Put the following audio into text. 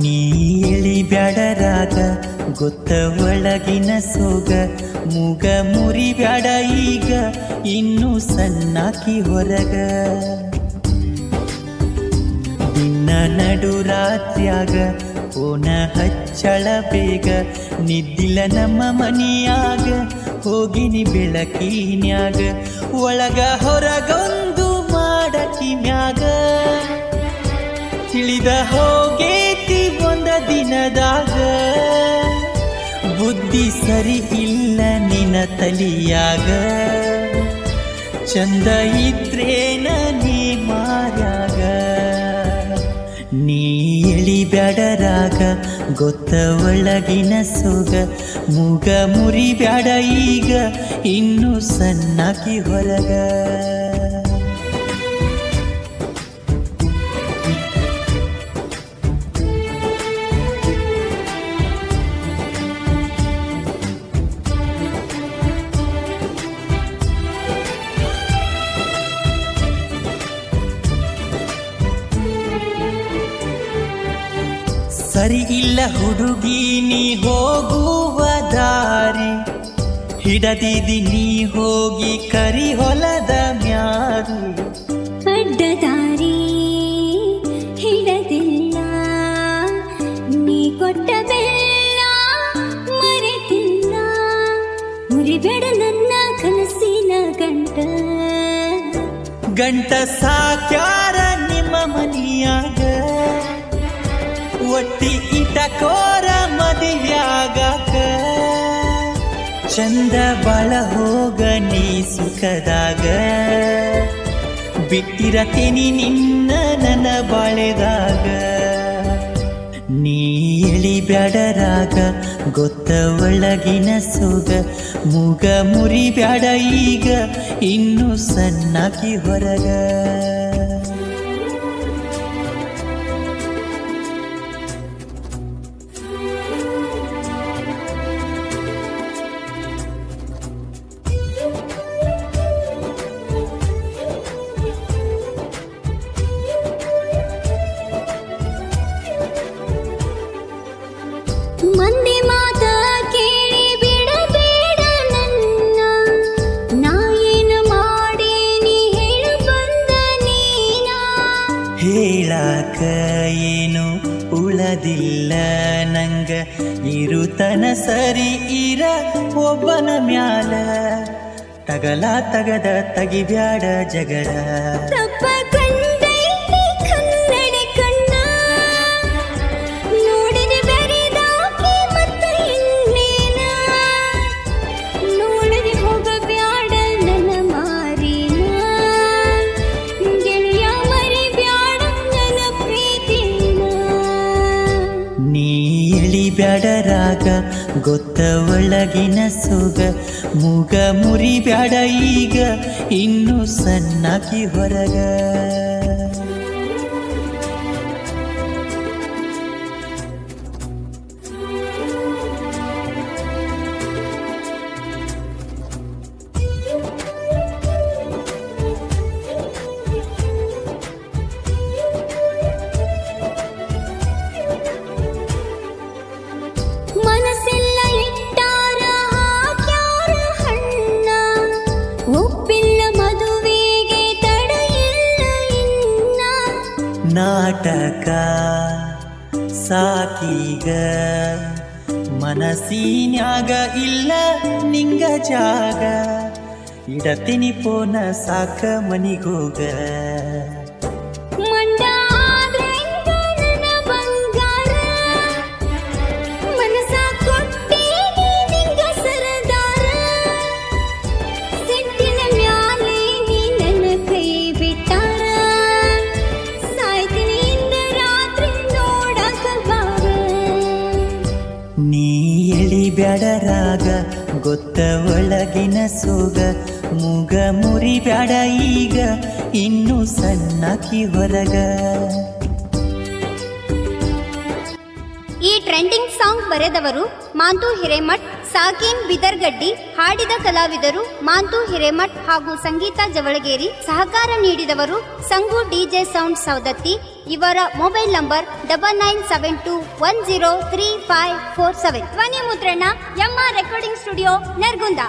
ನೀ ಎಳಿಬ್ಯಾಡರಾಗ ಗೊತ್ತ ಒಳಗಿನ ಸೋಗ ಮೂಗ ಮುರಿಬ್ಯಾಡ ಈಗ ಇನ್ನು ಸಣ್ಣಾಕಿ ಹೊರಗ. ದಿನ ನಡು ರಾತ್ರ್ಯಾಗ ಓನ ಹಚ್ಚಳ ಬೇಗ ನಿದ್ದಿಲ್ಲ ನಮ್ಮ ಮನಿಯಾಗ, ಹೋಗಿನಿ ಬೆಳಕಿನ್ಯಾಗ, ಒಳಗ ಹೊರಗೊಂದು ಮಾಡಕಿ ಮ್ಯಾಗ. ತಿಳಿದ ಹೋಗೇತಿ ಒಂದ ದಿನದಾಗ, ಬುದ್ಧಿ ಸರಿ ಇಲ್ಲ ನಿನ ತಲಿಯಾಗ. ಚಂದ ಇದ್ರೇನ ನೀ ನೀ ಎಳಿಬ್ಯಾಡರಾಗ ಗೊತ್ತ ಒಳಗಿನ ಸುವ ಮುಗ ಮುರಿ ಬ್ಯಾಡ ಈಗ ಇನ್ನು ಸಣ್ಣಾಕಿ ಹೊರಗ. ಸರಿ ಇಲ್ಲ ಹುಡುಗಿ ನೀ ಹೋಗುವ ದಾರಿ. ಹಿಡದಿದಿ ನೀ ಹೋಗಿ ಕರಿ ಹೊಲದ ಮ್ಯಾರು. ಅಡ್ಡ ದಾರಿ ಹಿಡದಿಲ್ಲ. ನೀ ಕೊಟ್ಟ ಬೆಲ್ಲ ಮರೆತಿಲ್ಲ. ಮುರಿಬೇಡ ನನ್ನ ಕನಸಿನ ಗಂಟ. ಗಂಟ ಸಾಕ್ಯಾರ ನಿಮ್ಮ ಮನಿಯಾಗ. ಒಟ್ಟಿ ಇಟಕೋರ ಮದುವ್ಯಾಗಾಕ ಚಂದ ಬಳ ಹೋಗ ನೀ ಸುಖದಾಗ. ಬಿಟ್ಟಿರತೀನಿ ನಿನ್ನ ನನ್ನ ಬಾಳೆದಾಗ. ನೀ ಎಳಿಬ್ಯಾಡರಾಗ ಗೊತ್ತ ಒಳಗಿನ ಸುಗ. ಮುಗ ಮುರಿ ಬ್ಯಾಡ ಈಗ, ಇನ್ನು ಸಣ್ಣಾಕಿ ಹೊರಗ. ಹೇಳಾಕ ಏನು ಉಳದಿಲ್ಲ ನಂಗ. ಇರುತನ ಸರಿ ಇರ ಒಬ್ಬನ ಮ್ಯಾಲ. ತಗಲ ತಗದ ತಗಿಬ್ಯಾಡ ಜಗಳ ಎಳಿಬ್ಯಾಡರಾಗ ಗೊತ್ತ ಒಳಗಿನ ಸುವ ಮುಗ ಮುರಿ ಬ್ಯಾಡ ಈಗ ಇನ್ನು ಸಣ್ಣಾಕಿ ಹೊರಗ. ನಾಟಕ ಸಾಕೀಗ ಮನಸ್ಸಿನ್ಯಾಗ ಇಲ್ಲ ನಿಂಗ ಜಾಗ. ಇಡತಿನಿ ಪೋನ ಸಾಕ ಮನಿಗೋಗ. ಎಳಿಬ್ಯಾಡರಾಗ ಗೊತ್ತ ಒಳಗಿನ ಸೋಗ. ಮೂಗ ಮುರಿಬ್ಯಾಡ ಈಗ ಇನ್ನು ಸಣ್ಣಾಕಿ ಹೊರಗ. ಟ್ರೆಂಡಿಂಗ್ ಸಾಂಗ್ ಬರೆದವರು ಮಾಂತು ಹಿರೇಮಠ್, ಸಾಕೇನ್ ಬಿದರ್ಗಡ್ಡಿ, ಹಾಡಿದ ಕಲಾವಿದರು ಮಾಂತು ಹಿರೇಮಠ್ ಹಾಗೂ ಸಂಗೀತ ಜವಳಗೇರಿ. ಸಹಕಾರ ನೀಡಿದವರು ಸಂಗು ಡಿಜೆ ಸೌಂಡ್ ಸೌದತ್ತಿ ಇವರ mobile number double nine seven two one zero three five four seven ಧ್ವನಿ ಮುದ್ರಣ ಎಂ ರೆಕಾರ್ಡಿಂಗ್ ಸ್ಟುಡಿಯೋ ನರ್ಗುಂದ.